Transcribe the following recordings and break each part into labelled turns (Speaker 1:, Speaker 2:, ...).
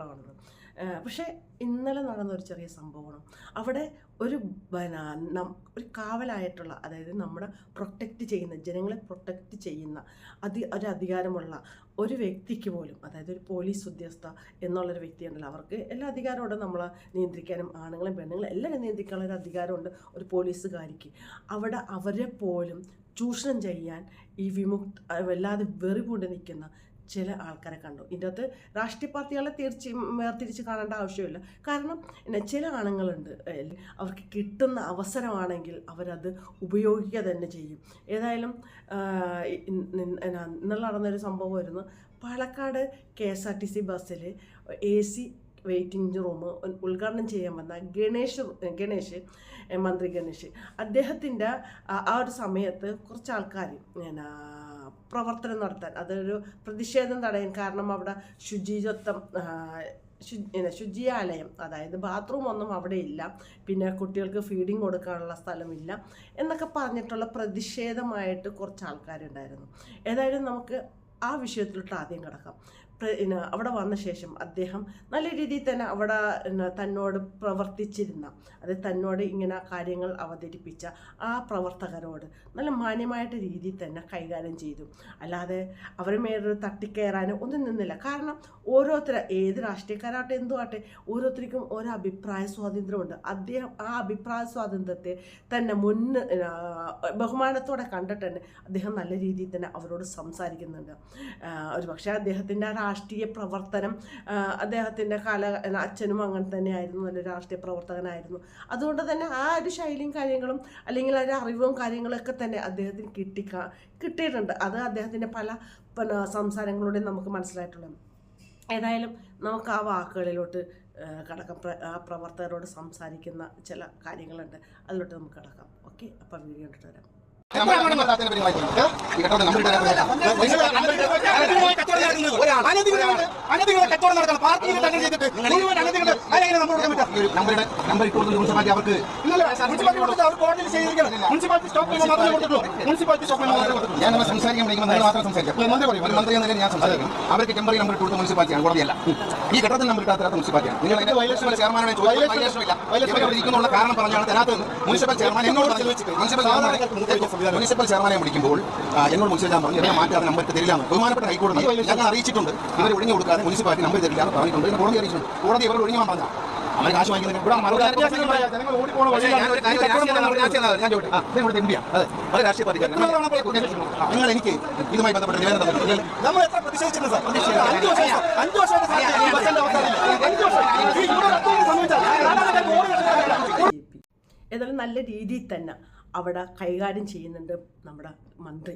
Speaker 1: കേരളമാണത് പക്ഷേ ഇന്നലെ നടന്ന ഒരു ചെറിയ സംഭവമാണ്. അവിടെ ഒരു ഒരു കാവലായിട്ടുള്ള അതായത് നമ്മുടെ പ്രൊട്ടക്റ്റ് ചെയ്യുന്ന ജനങ്ങളെ പ്രൊട്ടക്റ്റ് ചെയ്യുന്ന അതി ഒരു അധികാരമുള്ള ഒരു വ്യക്തിക്ക് പോലും അതായത് ഒരു പോലീസ് ഉദ്യോഗസ്ഥ എന്നുള്ളൊരു വ്യക്തിയുണ്ടല്ലോ അവർക്ക് എല്ലാ അധികാരമുണ്ട് നമ്മളെ നിയന്ത്രിക്കാനും ആണുങ്ങളും പെണ്ണുങ്ങളും എല്ലാവരും നിയന്ത്രിക്കാനുള്ള ഒരു അധികാരമുണ്ട് ഒരു പോലീസുകാരിക്ക്. അവിടെ അവരെ പോലും ചൂഷണം ചെയ്യാൻ ഈ വിമുക്ത വല്ലാതെ വെറി കൊണ്ട് നിൽക്കുന്ന ചില ആൾക്കാരെ കണ്ടു. ഇതിന്റെ അകത്ത് രാഷ്ട്രീയ പാർട്ടികളെ തിരിച്ച് വേർതിരിച്ച് കാണേണ്ട ആവശ്യമില്ല. കാരണം പിന്നെ ചില ആണുങ്ങളുണ്ട് അവർക്ക് കിട്ടുന്ന അവസരമാണെങ്കിൽ അവരത് ഉപയോഗിക്കുക തന്നെ ചെയ്യും. ഏതായാലും ഇന്നലെ നടന്നൊരു സംഭവമായിരുന്നു Palakkad K S R T C ബസ്സിൽ എ സി വെയിറ്റിംഗ് റൂം ഉദ്ഘാടനം ചെയ്യാൻ വന്ന ഗണേഷ് ഗണേഷ് മന്ത്രി ഗണേഷ്. അദ്ദേഹത്തിന്റെ ആ- ഒരു സമയത്ത് കുറച്ച് ആൾക്കാർ എന്നാ പ്രവർത്തനം നടത്താൻ. അതൊരു പ്രതിഷേധം തടയാൻ കാരണം അവിടെ ശുചിത്വം ശുചിയാലയം അതായത് ബാത്റൂം ഒന്നും അവിടെ ഇല്ല. പിന്നെ കുട്ടികൾക്ക് ഫീഡിങ് കൊടുക്കാനുള്ള സ്ഥലമില്ല എന്നൊക്കെ പറഞ്ഞിട്ടുള്ള പ്രതിഷേധമായിട്ട് കുറച്ച് ആൾക്കാരുണ്ടായിരുന്നു. ഏതായാലും നമുക്ക് ആ വിഷയത്തിലോട്ട് ആദ്യം കിടക്കാം. അവിടെ വന്ന ശേഷം അദ്ദേഹം നല്ല രീതിയിൽ തന്നെ അവിടെ തന്നോട് പ്രവർത്തിച്ചിരുന്ന അത് തന്നോട് ഇങ്ങനെ കാര്യങ്ങൾ അവതരിപ്പിച്ച ആ പ്രവർത്തകരോട് നല്ല മാന്യമായിട്ട് രീതിയിൽ തന്നെ കൈകാര്യം ചെയ്തു. അല്ലാതെ അവരെ മേലൊരു തട്ടിക്കയറാനോ ഒന്നും നിന്നില്ല. കാരണം ഓരോരുത്തർ ഏത് രാഷ്ട്രീയക്കാരാട്ടെ എന്തു ആട്ടെ ഓരോരുത്തർക്കും ഓരോ അഭിപ്രായ സ്വാതന്ത്ര്യമുണ്ട്. അദ്ദേഹം ആ അഭിപ്രായ സ്വാതന്ത്ര്യത്തെ തന്നെ മുന്ന് ബഹുമാനത്തോടെ കണ്ടിട്ട് തന്നെ അദ്ദേഹം നല്ല രീതിയിൽ തന്നെ അവരോട് സംസാരിക്കുന്നുണ്ട്. ഒരു പക്ഷേ അദ്ദേഹത്തിന്റെ ആ രാഷ്ട്രീയ പ്രവർത്തനം അദ്ദേഹത്തിന്റെ കാല അച്ഛനും അങ്ങനെ തന്നെയായിരുന്നു നല്ല രാഷ്ട്രീയ പ്രവർത്തകനായിരുന്നു. അതുകൊണ്ട് തന്നെ ആ ഒരു ശൈലിയും കാര്യങ്ങളും അല്ലെങ്കിൽ ആ ഒരു അറിവും കാര്യങ്ങളൊക്കെ തന്നെ അദ്ദേഹത്തിന് കിട്ടി കിട്ടിയിട്ടുണ്ട്. അത് അദ്ദേഹത്തിന്റെ പല സംസാരങ്ങളിലൂടെ നമുക്ക് മനസ്സിലായിട്ടുള്ളത്. ഏതായാലും നമുക്ക് ആ വാക്കുകളിലോട്ട് കടക്കാം ആ പ്രവർത്തകരോട് സംസാരിക്കുന്ന ചില കാര്യങ്ങളുണ്ട്. അതിലോട്ട് നമുക്ക് കടക്കാം. ഓക്കെ? അപ്പം വീഡിയോ കണ്ടിട്ട് വരാം.
Speaker 2: അനധികൃത കച്ചവടം നടക്കണം പാർട്ടിയിൽ തന്നെ ചെയ്തിട്ട് മുഴുവൻ അനധികൃത അതെങ്ങനെ നമ്മൾ കൊടുക്കാൻ പറ്റും
Speaker 3: നമ്പറുടെ നമ്പർ ഇപ്പോൾ മുനിസിപ്പാലിറ്റി അവർക്ക്
Speaker 2: മുനിസിപ്പാലിറ്റി കൊടുത്തിട്ട് അവർ കോടതിയിൽ ചെയ്തിരിക്കണം മുനിസിപ്പാലിറ്റി സ്റ്റോപ്പ് മെമ്മോ മാത്രമേ കൊടുത്തിട്ടുള്ളൂ മുനിസിപ്പാലിറ്റി സ്റ്റോപ്പ് മെമ്മോ മാത്രമേ കൊടുത്തിട്ടുള്ളൂ
Speaker 3: ഞാൻ നമ്മൾ സംസാരിക്കാൻ വിളിക്കുമ്പോൾ നിങ്ങൾ മാത്രം സംസാരിക്കാം മന്ത്രി പറയും മന്ത്രി എന്ന ഞാൻ സംസാരിക്കും അവർക്ക് ടെമ്പററി നമ്പർ കൊടുത്ത മുനിസിപ്പാലിറ്റിയാണ് കോടതിയല്ല ഈ ഘട്ടത്തിൽ നമ്പർ ഇട്ടാത്ത മുനിസിപ്പാലിറ്റിയാണ് നിങ്ങൾ അതിന്റെ വൈലേഷൻ ചെയർമാനെ ചോദിച്ചില്ല ഇവർ ഇരിക്കുന്നുള്ള കാരണം പറഞ്ഞാണ് തരാത്തത് മുനിസിപ്പൽ ചെയർമാൻ എന്നോട് മുനിസിപ്പൽ ചെയർമാനെ മുനിസിപ്പൽ ചെയർമാനെ വിളിക്കുമ്പോൾ എന്നോട് മുനിസിപ്പൽ ഞാൻ പറഞ്ഞു എന്നെ മാറ്റാതെ നമ്പർ തരില്ല ബഹുമാനപ്പെട്ട ഹൈക്കോടതി ഞങ്ങൾ അറിയിച്ചിട്ടുണ്ട്. ഇവർ ഒഴിഞ്ഞു കൊടുക്കാതെ മുനിസിപ്പാലിറ്റി നമ്പർ തരില്ല എന്ന് പറഞ്ഞിട്ടുണ്ട്. എന്ന് കോടതി അറിയിച്ചിട്ടുണ്ട്. കോടതി ഇവർ ഒഴിഞ്ഞു പോകാൻ പറഞ്ഞു അവർ കാശ് വാങ്ങിക്കുന്നത് ഇവിടെ നിങ്ങൾ എനിക്ക് ഇതുമായി ബന്ധപ്പെട്ട നിവേദനം.
Speaker 2: നമ്മൾ എത്ര പ്രതിഷേധിച്ചിട്ടുണ്ട് സാർ? അഞ്ചു വർഷം അഞ്ചു വർഷം
Speaker 1: ഏതായാലും നല്ല രീതിയിൽ തന്നെ. അവിടെ കൈകാര്യം ചെയ്യുന്നുണ്ട് നമ്മുടെ മന്ത്രി.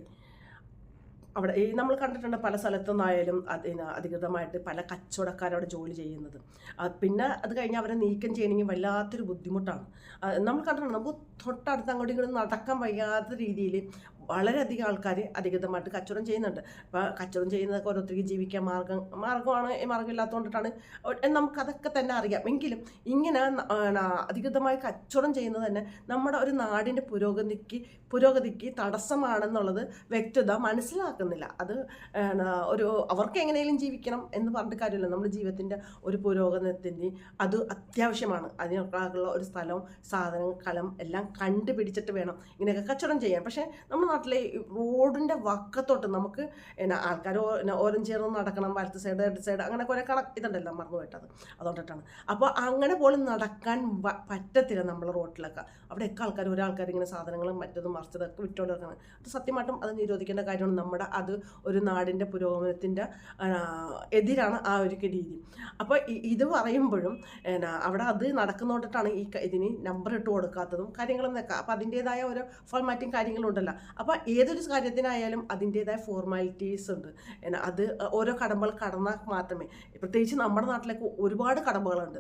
Speaker 1: അവിടെ ഈ നമ്മൾ കണ്ടിട്ടുണ്ട് പല സ്ഥലത്തുനിന്നായാലും അതിന് അധികൃതമായിട്ട് പല കച്ചവടക്കാരവിടെ ജോലി ചെയ്യുന്നത്. പിന്നെ അത് കഴിഞ്ഞ് അവരെ നീക്കം ചെയ്യണമെങ്കിൽ വല്ലാത്തൊരു ബുദ്ധിമുട്ടാണ്. നമ്മൾ കണ്ടിട്ടുണ്ട് നമുക്ക് തൊട്ടടുത്ത് അങ്ങോട്ടും ഇങ്ങോട്ടും നടക്കാൻ വയ്യാത്ത രീതിയിൽ വളരെയധികം ആൾക്കാർ അധികൃതമായിട്ട് കച്ചവടം ചെയ്യുന്നുണ്ട്. അപ്പോൾ കച്ചവടം ചെയ്യുന്നതൊക്കെ ഓരോരുത്തർക്ക് ജീവിക്കാൻ മാർഗം മാർഗമാണ്. ഈ മാർഗം ഇല്ലാത്തതുകൊണ്ടിട്ടാണ് നമുക്കതൊക്കെ തന്നെ അറിയാം. എങ്കിലും ഇങ്ങനെ അധികൃതമായി കച്ചവടം ചെയ്യുന്നത് തന്നെ നമ്മുടെ ഒരു നാടിന്റെ പുരോഗതിക്ക് പുരോഗതിക്ക് തടസ്സമാണെന്നുള്ളത് വ്യക്തത മനസ്സിലാക്കുന്നില്ല. അത് ഒരു അവർക്ക് എങ്ങനെയും ജീവിക്കണം എന്ന് പറഞ്ഞിട്ട് കാര്യമില്ല. നമ്മുടെ ജീവിതത്തിന്റെ ഒരു പുരോഗമനത്തിന് അത് അത്യാവശ്യമാണ്. അതിനൊക്കെയുള്ള ഒരു സ്ഥലവും സാധനം കലം എല്ലാം കണ്ടുപിടിച്ചിട്ട് വേണം ഇങ്ങനെയൊക്കെ കച്ചവടം ചെയ്യാൻ. പക്ഷേ നമ്മുടെ നാട്ടിലെ റോഡിന്റെ വക്കത്തോട്ട് നമുക്ക് എന്നാ ആൾക്കാർ ഓരം ചേർന്ന് നടക്കണം വലത്ത് സൈഡ് ഇടത് സൈഡ് അങ്ങനെ കുറേ കണ ഇതുണ്ടല്ലോ മറന്നു പോയിട്ടത്. അതുകൊണ്ടിട്ടാണ്. അപ്പോൾ അങ്ങനെ പോലും നടക്കാൻ പറ്റത്തില്ല നമ്മൾ റോട്ടിലൊക്കെ. അവിടെയൊക്കെ ആൾക്കാർ ഒരാൾക്കാർ ഇങ്ങനെ സാധനങ്ങളും മറ്റതും മറിച്ചതൊക്കെ വിട്ടുകൊണ്ട് നടക്കണം അത് സത്യമായിട്ടും അത് നിരോധിക്കേണ്ട കാര്യമാണ്. നമ്മുടെ അത് ഒരു നാടിന്റെ പുരോഗമനത്തിന്റെ എതിരാണ് ആ ഒരു രീതി. അപ്പോൾ ഇത് പറയുമ്പോഴും എന്നാ അവിടെ അത് നടക്കുന്നോണ്ടിട്ടാണ് ഈ ഇതിന് നമ്പർ ഇട്ട് കൊടുക്കാത്തതും കാര്യങ്ങളും നിൽക്കുക അപ്പോൾ അതിന്റേതായ ഓരോ ഫോർമാറ്റും കാര്യങ്ങളും ഉണ്ടല്ലോ അപ്പോൾ ഏതൊരു കാര്യത്തിനായാലും അതിന്റേതായ ഫോർമാലിറ്റീസ് ഉണ്ട്. അത് ഓരോ കടമ്പകൾ കടന്നാൽ മാത്രമേ. പ്രത്യേകിച്ച് നമ്മുടെ നാട്ടിലൊക്കെ ഒരുപാട് കടമ്പകളുണ്ട്.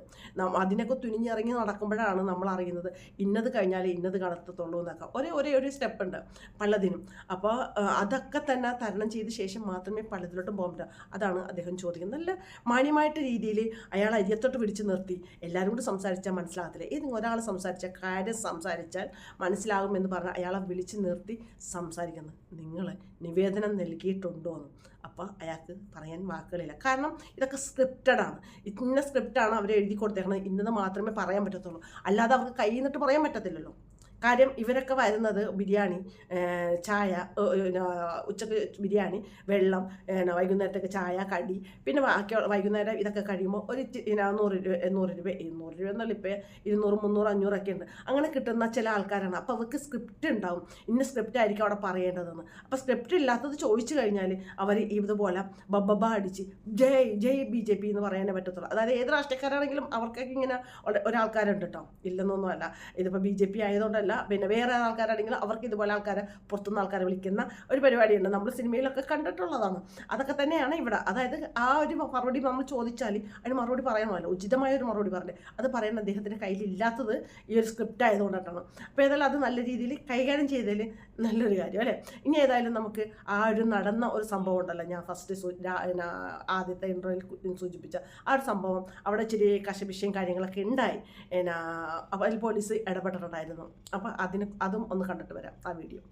Speaker 1: അതിനൊക്കെ തുനിഞ്ഞിറങ്ങി നടക്കുമ്പോഴാണ് നമ്മൾ അറിയുന്നത് ഇന്നത് കഴിഞ്ഞാൽ ഇന്നത് കടത്തത്തുള്ളൂ എന്നൊക്കെ. ഒരേ ഒരേ ഒരു സ്റ്റെപ്പ് ഉണ്ട് പലതിനും. അപ്പോൾ അതൊക്കെ തന്നെ തരണം ചെയ്ത ശേഷം മാത്രമേ പലതിലോട്ടും പോകാൻ പറ്റൂ. അതാണ് അദ്ദേഹം ചോദിക്കുന്നത്. നല്ല മാന്യമായിട്ട് രീതിയിൽ അയാൾ അരിയത്തോട്ട് പിടിച്ച് നിർത്തി. എല്ലാവരും കൂടി സംസാരിച്ചാൽ മനസ്സിലാകത്തില്ല. ഏതെങ്കിലും ഒരാൾ സംസാരിച്ചാൽ കാര്യം സംസാരിച്ചാൽ മനസ്സിലാകുമെന്ന് പറഞ്ഞാൽ അയാളെ വിളിച്ച് നിർത്തി സംസാരിക്കുന്നത് നിങ്ങൾ നിവേദനം നൽകിയിട്ടുണ്ടോ എന്ന് അപ്പോൾ അയാൾക്ക് പറയാൻ വാക്കുകളില്ല. കാരണം ഇതൊക്കെ സ്ക്രിപ്റ്റഡാണ് ഇന്ന സ്ക്രിപ്റ്റാണ് അവർ എഴുതി കൊടുത്തേക്കുന്നത് ഇന്നത് മാത്രമേ പറയാൻ പറ്റത്തുള്ളൂ. അല്ലാതെ അവർക്ക് കയ്യിൽ നിന്നിട്ട് പറയാൻ പറ്റത്തില്ലല്ലോ. കാര്യം ഇവരൊക്കെ വരുന്നത് ബിരിയാണി ചായ ഉച്ചയ്ക്ക് ബിരിയാണി വെള്ളം വൈകുന്നേരത്തേക്ക് ചായ കടി പിന്നെ ബാക്കി വൈകുന്നേരം ഇതൊക്കെ കഴിയുമ്പോൾ ഒരു നൂറ് രൂപ നൂറ് രൂപ ഇരുന്നൂറ് രൂപ എന്നല്ല ഇപ്പോൾ ഇരുന്നൂറ് മുന്നൂറ് അഞ്ഞൂറൊക്കെ ഉണ്ട്. അങ്ങനെ കിട്ടുന്ന ചില ആൾക്കാരാണ്. അപ്പോൾ അവർക്ക് സ്ക്രിപ്റ്റ് ഉണ്ടാവും. ഇന്ന സ്ക്രിപ്റ്റ് ആയിരിക്കും അവിടെ പറയേണ്ടതെന്ന്. അപ്പോൾ സ്ക്രിപ്റ്റ് ഇല്ലാത്തത് ചോദിച്ചു കഴിഞ്ഞാൽ അവർ ഇതുപോലെ ബബ്ബബ അടിച്ച് ജയ് ജയ് ബി ജെ പി എന്ന് പറയാനേ പറ്റത്തുള്ളൂ. അതായത് ഏത് രാഷ്ട്രീയക്കാരാണെങ്കിലും അവർക്കൊക്കെ ഇങ്ങനെ ഒര- ഒരാൾക്കാരുണ്ട് കേട്ടോ ഇല്ലെന്നൊന്നുമല്ല. ഇതിപ്പോൾ ബി ജെ പി ആയതുകൊണ്ടല്ല പിന്നെ വേറെ ആൾക്കാരാണെങ്കിൽ അവർക്ക് ഇതുപോലെ ആൾക്കാരെ പുറത്തുനിന്ന് ആൾക്കാരെ വിളിക്കുന്ന ഒരു പരിപാടിയുണ്ട്. നമ്മൾ സിനിമയിലൊക്കെ കണ്ടിട്ടുള്ളതാണ്. അതൊക്കെ തന്നെയാണ് ഇവിടെ. അതായത് ആ ഒരു മറുപടി നമ്മൾ ചോദിച്ചാൽ അതിന് മറുപടി പറയണമല്ലോ ഉചിതമായ ഒരു മറുപടി പറഞ്ഞത് അത് പറയുന്ന അദ്ദേഹത്തിന്റെ കയ്യിലില്ലാത്തത് ഈ ഒരു സ്ക്രിപ്റ്റ് ആയതുകൊണ്ടാണ് അപ്പോൾ ഏതായാലും അത് നല്ല രീതിയിൽ കൈകാര്യം ചെയ്തതിൽ നല്ലൊരു കാര്യം അല്ലേ? ഇനി ഏതായാലും നമുക്ക് ആ ഒരു നടന്ന ഒരു സംഭവം ഉണ്ടല്ലോ. ഞാൻ ഫസ്റ്റ് ആദ്യത്തെ ഇന്റർവ്യൂവിൽ സൂചിപ്പിച്ച ആ ഒരു സംഭവം അവിടെ ഇച്ചിരി കശപിശയും കാര്യങ്ങളൊക്കെ ഉണ്ടായി. എന്നാ അപ്പോൾ പോലീസ് ഇടപെട്ടിട്ടുണ്ടായിരുന്നു. അപ്പോൾ അതിന് അതും ഒന്ന് കണ്ടിട്ട് വരാം ആ വീഡിയോ.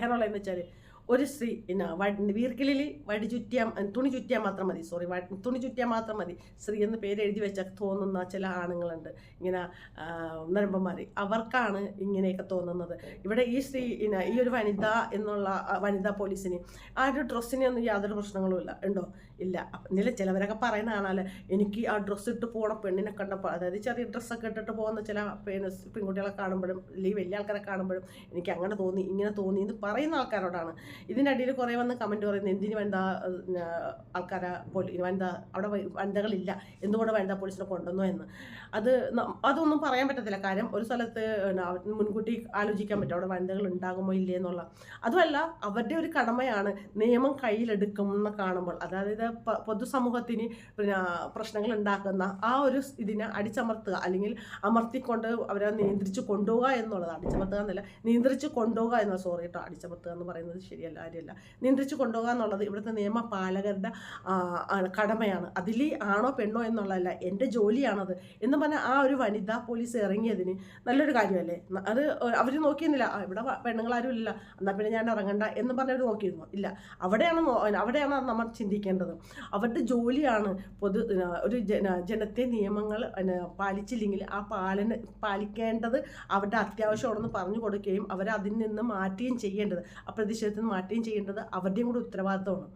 Speaker 1: হেরা লাইনে চারে ഒരു സ്ത്രീ പിന്നെ വ- വീർക്കിലിൽ വടി ചുറ്റിയാൽ തുണി ചുറ്റിയാൽ മാത്രം മതി. സോറി തുണി ചുറ്റിയാൽ മാത്രം മതി. സ്ത്രീ എന്ന് പേര് എഴുതി വെച്ചാൽ തോന്നുന്ന ചില ആണുങ്ങളുണ്ട്. ഇങ്ങനെ നരമ്പന്മാർ അവർക്കാണ് ഇങ്ങനെയൊക്കെ തോന്നുന്നത്. ഇവിടെ ഈ സ്ത്രീ പിന്നെ ഈ ഒരു വനിത എന്നുള്ള വനിതാ പോലീസിന് ആ ഒരു ഡ്രസ്സിന് ഒന്നും യാതൊരു പ്രശ്നങ്ങളും ഇല്ല. ഉണ്ടോ? ഇല്ല. നില ചിലവരൊക്കെ പറയുന്ന കാണാൽ എനിക്ക് ആ ഡ്രസ്സ് ഇട്ട് പോണ പെണ്ണിനെ കണ്ടപ്പോൾ അതായത് ചെറിയ ഡ്രസ്സൊക്കെ ഇട്ടിട്ട് പോകുന്ന ചില പെൺകുട്ടികളെ കാണുമ്പോഴും അല്ലെങ്കിൽ വലിയ ആൾക്കാരെ കാണുമ്പോഴും എനിക്ക് അങ്ങനെ തോന്നി ഇങ്ങനെ തോന്നി എന്ന് പറയുന്ന ആൾക്കാരോടാണ്. ഇതിന്റെ അടിയിൽ കുറേ വന്ന് കമന്റ് പറയുന്നത് എന്തിന് വനിതാ ആൾക്കാരെ പോലീ വനിതാ അവിടെ വനിതകളില്ല എന്തുകൊണ്ട് വനിതാ പോലീസിനെ കൊണ്ടുവന്നു എന്ന്? അത് അതൊന്നും പറയാൻ പറ്റത്തില്ല. കാര്യം ഒരു സ്ഥലത്ത് മുൻകൂട്ടി ആലോചിക്കാൻ പറ്റും അവിടെ വനിതകൾ ഉണ്ടാകുമോ ഇല്ലേ എന്നുള്ള. അതുമല്ല അവരുടെ ഒരു കടമയാണ് നിയമം കയ്യിലെടുക്കുമെന്ന് കാണുമ്പോൾ അതായത് പൊതുസമൂഹത്തിന് പിന്നെ പ്രശ്നങ്ങൾ ഉണ്ടാക്കുന്ന ആ ഒരു ഇതിനെ അടിച്ചമർത്തുക അല്ലെങ്കിൽ അമർത്തിക്കൊണ്ട് അവരെ നിയന്ത്രിച്ച് കൊണ്ടുപോവുക എന്നുള്ളത്. അടിച്ചമർത്തുക എന്നല്ല നിയന്ത്രിച്ച് കൊണ്ടുപോവുക എന്ന സോറി കേട്ടോ അടിച്ചമർത്തുക എന്ന് പറയുന്നത് ശരിയല്ല. കാര്യമല്ല നിയന്ത്രിച്ച് കൊണ്ടുപോകുക എന്നുള്ളത് ഇവിടുത്തെ നിയമപാലകരുടെ കടമയാണ്. അതിൽ ആണോ പെണ്ണോ എന്നുള്ളതല്ല എന്റെ ജോലിയാണത് എന്ന് പറഞ്ഞാൽ ആ ഒരു വനിതാ പോലീസ് ഇറങ്ങിയതിന് നല്ലൊരു കാര്യമല്ലേ? അത് അവർ നോക്കിയിരുന്നില്ല ഇവിടെ പെണ്ണുങ്ങളാരും ഇല്ല എന്നാൽ പിന്നെ ഞാൻ ഇറങ്ങണ്ട എന്ന് പറഞ്ഞവർ നോക്കിയിരുന്നു? ഇല്ല. അവിടെയാണ് അവിടെയാണ് നമ്മൾ ചിന്തിക്കേണ്ടത്. അവരുടെ ജോലിയാണ് പൊതു ഒരു ജന ജനത്തെ നിയമങ്ങൾ പാലിച്ചില്ലെങ്കിൽ ആ പാലന പാലിക്കേണ്ടത് അവരുടെ അത്യാവശ്യമാണെന്ന് പറഞ്ഞു കൊടുക്കുകയും അവരെ അതിൽ നിന്ന് മാറ്റുകയും ചെയ്യേണ്ടത്. ആ പ്രതിഷേധത്തിൽ നിന്ന് മാറ്റുകയും ചെയ്യേണ്ടത് അവരുടെയും കൂടെ ഉത്തരവാദിത്തമാണ്.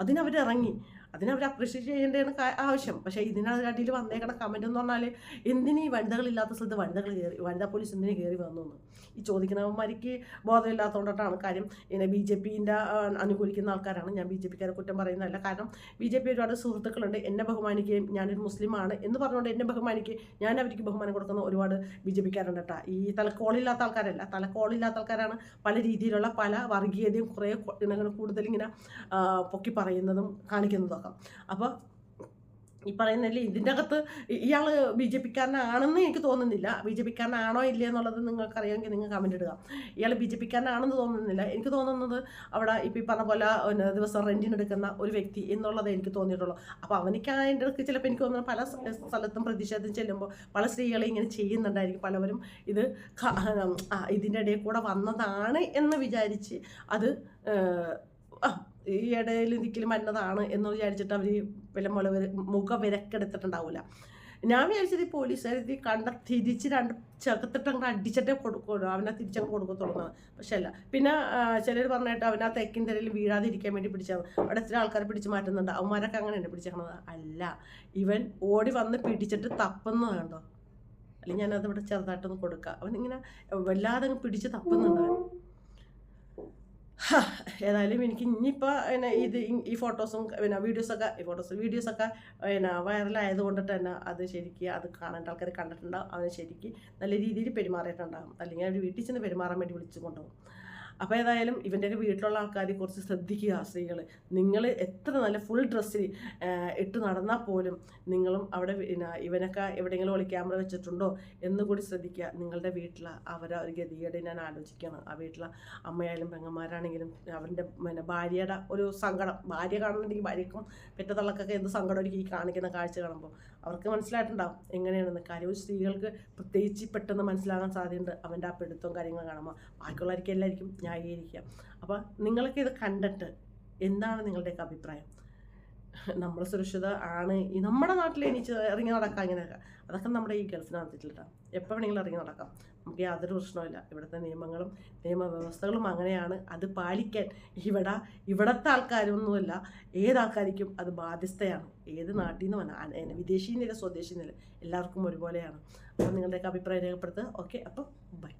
Speaker 1: അതിനവർ ഇറങ്ങി അതിനവർ അപ്രീഷിയേറ്റ് ചെയ്യേണ്ടതാണ് ആവശ്യം. പക്ഷേ ഇതിനടിയിൽ വന്നേക്കണ കമന്റ് എന്ന് പറഞ്ഞാൽ എന്തിനീ വനിതകളില്ലാത്ത സ്ഥലത്ത് വനിതകൾ കയറി വനിതാ പോലീസ് എന്തിനു കയറി വന്നു ഈ ചോദിക്കുന്നവന്മാർക്ക് ബോധമില്ലാത്തതുകൊണ്ടാണ് കാര്യം. ഇങ്ങനെ ബി ജെ പിന്റെ അനുകൂലിക്കുന്ന ആൾക്കാരാണ്. ഞാൻ ബി ജെ പിക്കാരെ കുറ്റം പറയുന്നതല്ല. കാരണം ബി ജെ പി ഒരുപാട് സുഹൃത്തുക്കളുണ്ട്. എന്നെ ബഹുമാനിക്കുകയും ഞാനൊരു മുസ്ലിമാണ് എന്ന് പറഞ്ഞുകൊണ്ട് എന്നെ ബഹുമാനിക്കുകയും ഞാൻ അവർക്ക് ബഹുമാനം കൊടുക്കുന്ന ഒരുപാട് ബി ജെ പിക്കാരുണ്ട് കേട്ടോ. ഈ തലക്കോളില്ലാത്ത ആൾക്കാരല്ല. തലക്കോളില്ലാത്ത ആൾക്കാരാണ് പല രീതിയിലുള്ള പല വർഗീയതയും കുറേ കൂടുതൽ ഇങ്ങനെ പൊക്കി പറയുന്നതും കാണിക്കുന്നതും ഒക്കെ അപ്പോൾ ഈ പറയുന്നല്ലേ ഇതിന്റെ അകത്ത് ഇയാൾ ബി ജെ പിക്കാരനാണെന്ന് എനിക്ക് തോന്നുന്നില്ല. ബി ജെ പിക്കാരനാണോ ഇല്ലേ എന്നുള്ളത് നിങ്ങൾക്കറിയാമെങ്കിൽ നിങ്ങൾ കമന്റ് ഇടുക. ഇയാൾ ബി ജെ പിക്കാരനാണെന്ന് തോന്നുന്നില്ല. എനിക്ക് തോന്നുന്നത് അവിടെ ഇപ്പം ഈ പറഞ്ഞ പോലെ ദിവസം റെന്റിനെടുക്കുന്ന ഒരു വ്യക്തി എന്നുള്ളത് എനിക്ക് തോന്നിയിട്ടുള്ളൂ. അപ്പോൾ അവനിക്ക് അതിന്റെ ഇടയ്ക്ക് ചിലപ്പോൾ എനിക്ക് തോന്നുന്നു പല സ്ഥലത്തും പ്രതിഷേധം ചെല്ലുമ്പോൾ പല സ്ത്രീകളെ ഇങ്ങനെ ചെയ്യുന്നുണ്ടായിരിക്കും. പലവരും ഇത് ഇതിന്റെ ഇടയിൽ കൂടെ വന്നതാണ് എന്ന് വിചാരിച്ച് അത് ഈ ഇടയിൽ ഇതിക്കലും മന്നതാണ് എന്ന് വിചാരിച്ചിട്ട് അവർ വല്ല മുല മുഖ വിരക്കെടുത്തിട്ടുണ്ടാവില്ല ഞാൻ വിചാരിച്ചത് ഈ പോലീസുകാർ ഇത് കണ്ട തിരിച്ച് രണ്ട് ചെറുത്തിട്ട് അങ്ങ് അടിച്ചിട്ടേ കൊടുക്കുള്ളൂ. അവനെ തിരിച്ചങ്ങ് കൊടുക്കത്തുള്ളൂ പക്ഷെ അല്ല. പിന്നെ ചിലർ പറഞ്ഞിട്ട് അവൻ ആ തെക്കിൻ തിരയിൽ വീഴാതിരിക്കാൻ വേണ്ടി പിടിച്ചാൽ അവിടെ ഇത്ര ആൾക്കാരെ പിടിച്ച് മാറ്റുന്നുണ്ട്. അവന്മാരൊക്കെ അങ്ങനെയാണ് പിടിച്ചേക്കണത്? അല്ല. ഇവൻ ഓടി വന്ന് പിടിച്ചിട്ട് തപ്പുന്നത് കണ്ടോ അല്ലെങ്കിൽ ഞാനത് ഇവിടെ ചെറുതായിട്ടൊന്ന് കൊടുക്കാം. അവൻ ഇങ്ങനെ വല്ലാതെ പിടിച്ച് തപ്പുന്നുണ്ട് ഏതായാലും എനിക്ക് ഇനിയിപ്പോൾ പിന്നെ ഇത് ഈ ഫോട്ടോസും പിന്നെ വീഡിയോസൊക്കെ ഈ ഫോട്ടോസ് വീഡിയോസൊക്കെ പിന്നെ വൈറലായത് കൊണ്ടിട്ട് തന്നെ അത് ശരിക്ക് അത് കാണേണ്ട ആൾക്കാർ കണ്ടിട്ടുണ്ടാവും. അവന് ശരിക്ക് നല്ല രീതിയിൽ പെരുമാറിയിട്ടുണ്ടാകും അല്ലെങ്കിൽ അവർ വീട്ടിൽ ചെന്ന് പെരുമാറാൻ വേണ്ടി വിളിച്ചു കൊണ്ടുപോകും. അപ്പോൾ ഏതായാലും ഇവന്റെയൊക്കെ വീട്ടിലുള്ള ആൾക്കാർ കുറച്ച് ശ്രദ്ധിക്കുക സ്ത്രീകൾ നിങ്ങൾ എത്ര നല്ല ഫുൾ ഡ്രസ്സിൽ ഇട്ട് നടന്നാൽ പോലും നിങ്ങളും അവിടെ ഇവനൊക്കെ എവിടെയെങ്കിലും ഒളി ക്യാമറ വെച്ചിട്ടുണ്ടോ എന്ന് കൂടി ശ്രദ്ധിക്കുക. നിങ്ങളുടെ വീട്ടിൽ അവരെ ഒരു ഗതികേട് ഞാൻ ആലോചിക്കുകയാണ്. ആ വീട്ടിലെ അമ്മയായാലും പെങ്ങന്മാരാണെങ്കിലും അവന്റെ പിന്നെ ഭാര്യയുടെ ഒരു സങ്കടം. ഭാര്യ കാണുന്നുണ്ടെങ്കിൽ ഭാര്യക്കും പെറ്റതള്ളക്കൊക്കെ എന്ത് സങ്കടം ഒരുക്കി കാണിക്കുന്ന കാഴ്ച കാണുമ്പോൾ. അവർക്ക് മനസ്സിലായിട്ടുണ്ടാവും എങ്ങനെയാണെന്ന്. കാര്യം ഒരു സ്ത്രീകൾക്ക് പ്രത്യേകിച്ച് പെട്ടെന്ന് മനസ്സിലാകാൻ സാധ്യതയുണ്ട്. അവന്റെ ആ പെടുത്തവും കാര്യങ്ങൾ കാണുമ്പോൾ ബാക്കിയുള്ളവർക്ക് എല്ലാവർക്കും ന്യായീകരിക്കാം. അപ്പോൾ നിങ്ങൾക്ക് ഇത് കണ്ടിട്ട് എന്താണ് നിങ്ങളുടെയൊക്കെ അഭിപ്രായം? നമ്മൾ സുരക്ഷിത ആണ്. ഈ നമ്മുടെ നാട്ടിൽ എനിക്ക് ഇറങ്ങി നടക്കാം ഇങ്ങനെയൊക്കെ. അതൊക്കെ നമ്മുടെ ഈ ഗൾഫിന് നടത്തിയിട്ടില്ല. എപ്പോൾ വേണമെങ്കിലും ഇറങ്ങി നടക്കാം. നമുക്ക് യാതൊരു പ്രശ്നമില്ല ഇവിടുത്തെ നിയമങ്ങളും നിയമവ്യവസ്ഥകളും അങ്ങനെയാണ്. അത് പാലിക്കാൻ ഇവിടെ ഇവിടുത്തെ ആൾക്കാരൊന്നുമല്ല. ഏത് ആൾക്കാർക്കും അത് ബാധ്യസ്ഥയാണ്. ഏത് നാട്ടിൽ നിന്ന് വന്ന വിദേശിയിൽ നില സ്വദേശിയിൽ എല്ലാവർക്കും ഒരുപോലെയാണ്. അപ്പോൾ നിങ്ങളുടെയൊക്കെ അഭിപ്രായം രേഖപ്പെടുത്തുക. ഓക്കെ. അപ്പോൾ ബൈ.